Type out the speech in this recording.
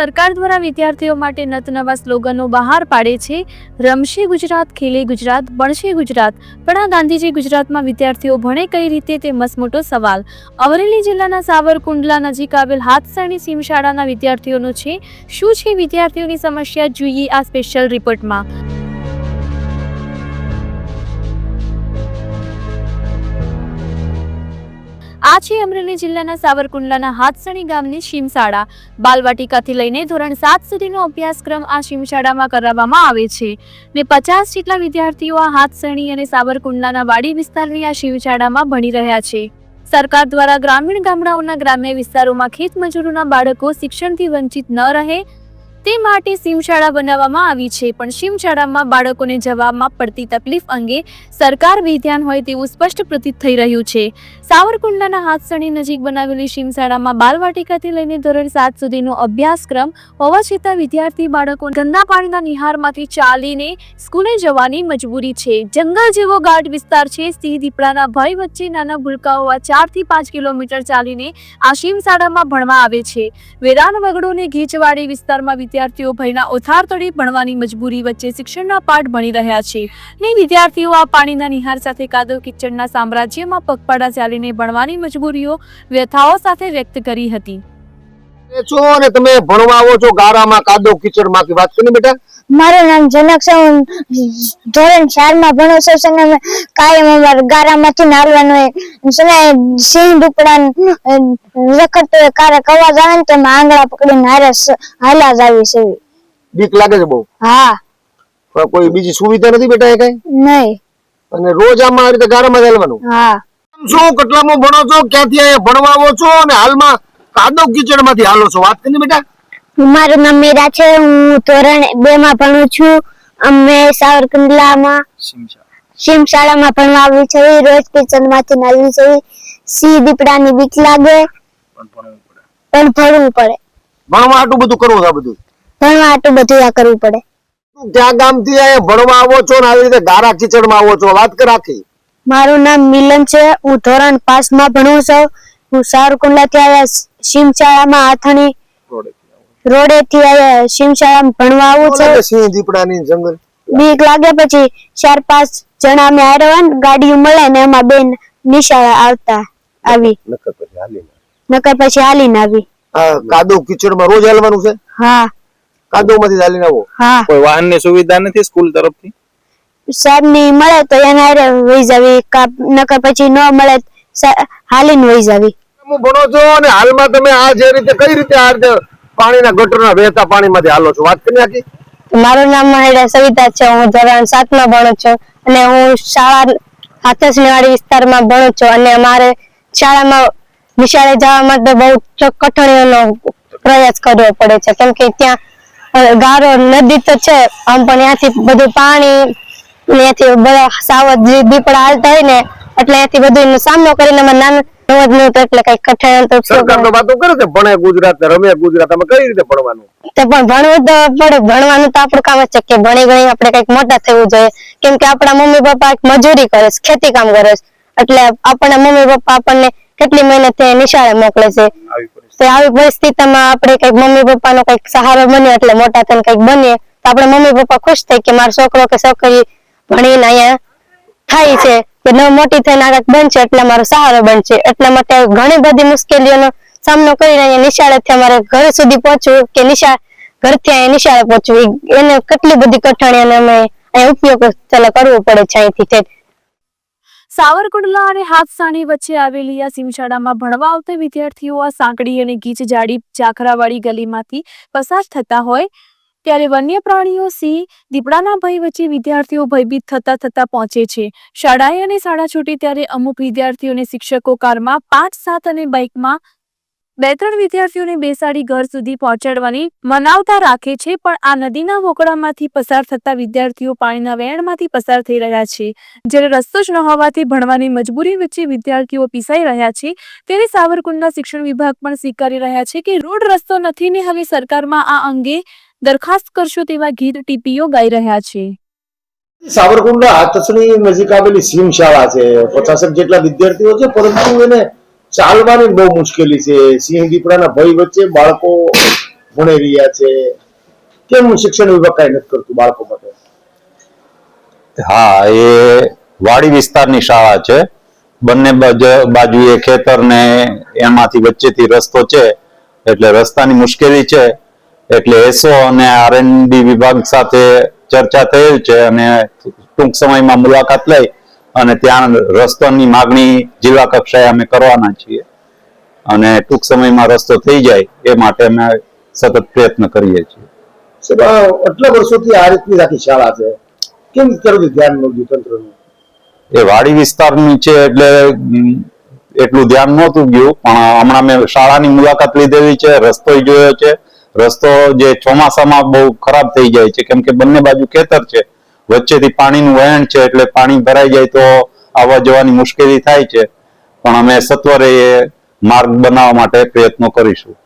સરકાર દ્વારા વિદ્યાર્થીઓ માટે નતનવા સ્લોગનો બહાર પાડે છે. રમશે ગુજરાત, ખેલે ગુજરાત, બનશે ગુજરાત. પણ આ ગાંધીજી ગુજરાતમાં વિદ્યાર્થીઓ ભણે કઈ રીતે તે મસમોટો સવાલ. અમરેલી જિલ્લાના સાવરકુંડલા નજીક આવેલ હાથસણી સીમ શાળાના વિદ્યાર્થીઓનો છે. શું છે વિદ્યાર્થીઓની સમસ્યા? જોઈએ આ સ્પેશિયલ રિપોર્ટમાં આ છે અમરેલી જિલ્લાના સાવરકુંડલાના હાથસણી ગામની શિમશાળા બાલવાટિકાથી લઈને ધોરણ સાત સુધીનો અભ્યાસક્રમ આ શિમશાળામાં કરાવવામાં આવે છે ને પચાસ જેટલા વિદ્યાર્થીઓ આ હાથસણી અને સાવરકુંડલાના વાડી વિસ્તારની આ શિવશાળામાં ભણી રહ્યા છે. સરકાર દ્વારા ગ્રામીણ ગામડાઓના ગ્રામ્ય વિસ્તારોમાં ખેતમજૂરોના બાળકો શિક્ષણથી વંચિત ન રહે તે માટે સીમશાળા બનાવવામાં આવી છે, પણ શિવશાળામાં બાળકોને જવામાં પડતી તકલીફ અંગે સરકાર બેધ્યાન હોય તેવું સ્પષ્ટ પ્રતીત થઈ રહ્યું છે. સાવરકુંડલાના હાથસણી નજીક બનાવેલી શિમશાળામાં બાલવાટિકાથી લઈને ધોરણ સાત સુધીનો અભ્યાસક્રમ હોવા છતાં વિદ્યાર્થી બાળકો ગંદા પાણીના નિહારમાંથી ચાલીને સ્કૂલે જવાની મજબૂરી છે. જંગલ જેવો ગાઢ વિસ્તાર છે. સિંહ દીપડાના ભય વચ્ચે નાના ભૂલકાઓ ચારથી પાંચ કિલોમીટર ચાલીને આ શિમશાળામાં ભણવા આવે છે. વેરાન વગડોને ઘીચવાડી વિસ્તારમાં વિદ્યાર્થીઓ ભયના ઓથાર તળે ભણવાની મજબૂરી વચ્ચે શિક્ષણના પાઠ ભણી રહ્યા છે. ને વિદ્યાર્થીઓ આ પાણીના નિહાર સાથે કાદવ કિચડના સામ્રાજ્યમાં પગપાળા ચાલીને ભણવાની મજબૂરીઓ વ્યથાઓ સાથે વ્યક્ત કરી હતી. છો અને તમે ભણવા આવો છો ગારામાં કાદો કિચડમાંથી વાત કરી બેટા? મારું નામ જનક છે. હું ધોરણ ચારમાં ભણું છું. અને અમે કાયમ અમારે ગારામાંથી નાલવાનું હોય. છે સિંહ દીપડા રખડતો હોય કારક અવાજ આવે ને તો અમે આંગળા પકડીને હારે હાલા જ આવી છે બીક લાગે છે બહુ? હા. કોઈ બીજી સુવિધા નથી બેટા એ કઈ? નહીં. અને રોજ આમાં આ રીતે ગારામાં ચાલવાનું હા. શું કેટલામાં ભણો છો? ક્યાંથી અહીંયા ભણવા આવો છો? અને હાલમાં કાદવ કિચડમાંથી હાલો છો. વાત કરી બેટા. મારું નામ મીરા છે હું ધોરણ બે માં ભણું છું. અમે સાવરકુંડલામાં શિમ શાળામાં ભણવા આવી છે રોજ કિચનમાંથી નાલવી છે સિંહ દીપડાની બીક લાગે પણ ભણવું પડે. ભણવા આટલું બધું કરવું છે બધું? ભણવા આટલું બધું આ કરવું પડે. ત્યાં ગામથી ભણવા આવો છો ને આવી રીતે ગારા કીચડમાં આવો છો? વાત કર આખી. મારું નામ મિલન છે. હું ધોરણ પાંચમાં ભણું છું. હું સારકુંડલા થી આવ્યા શિમશાળામાં આથણી રોડે થી આવ્યા શિમશાળામાં ભણવા આવું છે. સિંહ દીપડાની જંગલ. બીક લાગે પછી ચાર પાંચ જણા અમે આરવાન ગાડી ગાડીઓ મળે ને એમાં બેન નિશાળા આવતા આવી. નકર પછી હાલી નકર પછી હાલીને આવી. આ કાદવ કીચડમાં રોજ હાલવાનું છે? હા. કાદવમાંથી હાલીને આવો. હા. કોઈ વાહનની સુવિધા નથી સ્કૂલ તરફથી? સાહેબની મળે તો એને હારે વહી જાવી. કા નકર પછી ન મળે હાલીને વહી જાવી. તમે ભણો છો અને હાલમાં તમે આ જે રીતે કઈ રીતે આ રીતે પાણીના ગટરના વહેતા પાણીમાંથી હાલો છો? વાત કરી નાખી. મારું નામ મહેડા સવિતા છે. હું ધોરણ સાતમાં ભણું છું અને હું શાળા હાથસણીવાડી વિસ્તારમાં ભણું છું અને અમારે શાળામાં નિશાળે જવા માટે બહુ કઠણીઓનો પ્રયાસ કરવો પડે છે. કેમ કે ત્યાં ગારો નદી તો છે, આમ પણ ત્યાંથી બધું પાણી, ત્યાંથી બધા સાવધ દીપડા હાલતા હોય ને, એટલે ત્યાંથી બધું સામનો કરીને નાનું નવું જ એટલે કઈ કઠણ તો સરકાર તો વાતો કરે છે ભણે ગુજરાત ને રમે ગુજરાત અમે કઈ રીતે ભણવાનું? તે પણ ભણવું તો પડે ભણવાનું તો આપણું કામ જ છે કે ભણી ગણી આપણે કંઈક મોટા થવું જોઈએ. કેમ કે આપણા મમ્મી પપ્પા મજૂરી કરે છે ખેતી કામ કરે છે. એટલે આપણા મમ્મી પપ્પા આપણને કેટલી મહેનત નિશાળે મોકલે છે. તો આવી પરિસ્થિતિમાં આપણે કંઈક મમ્મી પપ્પાનો કંઈક સહારો બનીએ એટલે મોટા થઈને કંઈક બનીએ તો આપણે મમ્મી પપ્પા ખુશ થાય કે મારો છોકરો કે છોકરી ભણીને અહીંયા થાય છે. કે ન મોટી થઈને આગળ બનશે, એટલે મારો સહારો બનશે. એટલા માટે ઘણી બધી મુશ્કેલીઓનો સામનો કરીને અહીંયા નિશાળેથી અમારે ઘર સુધી પહોંચવું કે નિશાળ ઘરથી અહીંયા નિશાળે પહોંચવું. એને કેટલી બધી કઠણાઈઓનો અમે અહીંયા ઉપયોગ કરવો પડે છે અહીંથી સાવરકુંડલા અને હાથસાણી વચ્ચે આવેલી આ સિમશાળામાં ભણવા આવતા વિદ્યાર્થીઓ આ સાંકડી અને ગીચ જાડી ચાખરાવાળી ગલીમાંથી પસાર થતા હોય ત્યારે વન્ય પ્રાણીઓ સિંહ, દીપડાના ભય વચ્ચે વિદ્યાર્થીઓ ભયભીત થતા થતા પહોંચે છે. શાળાએ અને શાળા છૂટી ત્યારે અમુક વિદ્યાર્થીઓને શિક્ષકો કારમાં પાંચ, સાત અને બાઇકમાં બે ત્રણ વિદ્યાર્થીઓને બેસાડી ઘર સુધી પહોંચાડવાની મનાવતા રાખે છે, પણ આ નદીના વોકળામાંથી પસાર થતા વિદ્યાર્થીઓ પાણીના વેણમાંથી પસાર થઈ રહ્યા છે. જ્યારે રસ્તો જ ન હોવાથી ભણવાની મજબૂરી વચ્ચે વિદ્યાર્થીઓ પીસાઈ રહ્યા છે, ત્યારે સાવરકુંડના શિક્ષણ વિભાગ પણ સ્વીકારી રહ્યા છે કે રોડ રસ્તો નથી ને હવે સરકારમાં આ અંગે દરખાસ્ત કરશો તેવા ગીત ટીપીઓ ગાઈ રહ્યા છે. સાબરકુંડલા હાથસણી નજીક આવેલી સીમ શાળા છે. પચાસક જેટલા વિદ્યાર્થીઓ છે પરંતુ એને ચાલવાની બહુ મુશ્કેલી છે. સિંહ દીપડાના ભય વચ્ચે બાળકો ભણી રહ્યા છે. કેમ શિક્ષણ વિભાગ કઈ નથી કરતું બાળકો માટે? હા એ વાડી વિસ્તારની શાળા છે. બંને બાજ- બાજુએ ખેતર ને એમાંથી વચ્ચેથી રસ્તો છે. એટલે રસ્તાની મુશ્કેલી છે. એટલે એસો અને આરએનડી વિભાગ સાથે ચર્ચા થયેલ છે અને ટૂંક સમયમાં મુલાકાત લઈ અને ત્યાં રસ્તાની માગણી જિલ્લા કક્ષાએ અમે કરવાના છીએ. અને ટૂંક સમયમાં રસ્તો થઈ જાય એ માટે અમે સતત પ્રયત્ન કરીએ છીએ. આટલા વર્ષોથી આ રીતની આખી શાળા છે. કેમ કરવું ધ્યાન ન તંત્રનું એ વાડી વિસ્તારની છે એટલે એટલું ધ્યાન નહોતું ગયું. પણ હમણાં મેં શાળાની મુલાકાત લીધેલી છે રસ્તો જોયો છે. રસ્તો જે ચોમાસામાં બહુ ખરાબ થઈ જાય છે, કેમ કે બંને બાજુ ખેતર છે, વચ્ચેથી પાણીનું વહેણ છે, એટલે પાણી ભરાઈ જાય તો આવવા જવાની મુશ્કેલી થાય છે. પણ અમે સત્વરે એ માર્ગ બનાવવા માટે પ્રયત્નો કરીશું.